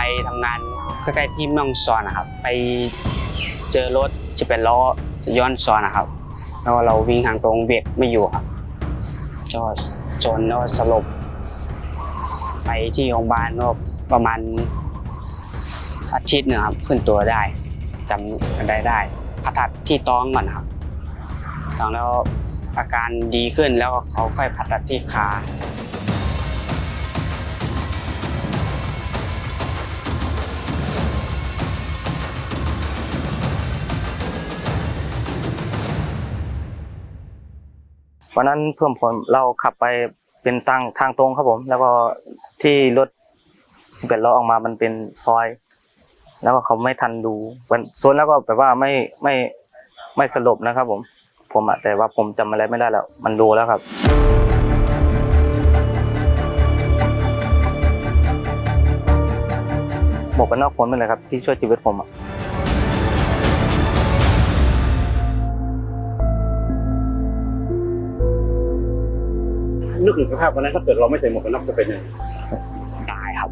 ไปทำงานใกล้ๆที่เมืองซอนนะครับ ไปเจอรถ11ล้อย้อนซอนนะครับ แล้วเราวิ่งทางตรงเบรกไม่อยู่ครับก็จนแล้วสลบ ไปที่โรงพยาบาลก็ประมาณอาทิตย์หนึ่งครับขึ้นตัวได้จำได้ได้ผ่าตัดที่ท้องก่อนครับท้องแล้วอาการดีขึ้นแล้วเขาค่อยผ่าตัดที่ขา วันนั้นเพื่อนผมเราขับไปเป็นทางทางตรงครับผม แล้วก็ที่รถสิบเอ็ดล้อออกมามันเป็นซอย แล้วก็เขาไม่ทันดูวันโซนแล้วก็แบบว่าไม่ไม่ไม่สลบนะครับผม ผมอะแต่ว่าผมจำอะไรไม่ได้แล้ว มันดูแล้วครับหมวกกันนอกพ้นไปเลยครับที่ช่วยชีวิตผมอะ นึกถึงสภาพวันนั้นถ้าเกิดเราไม่ใส่หมวกกันน็อกจะเป็นยังไงตายครับ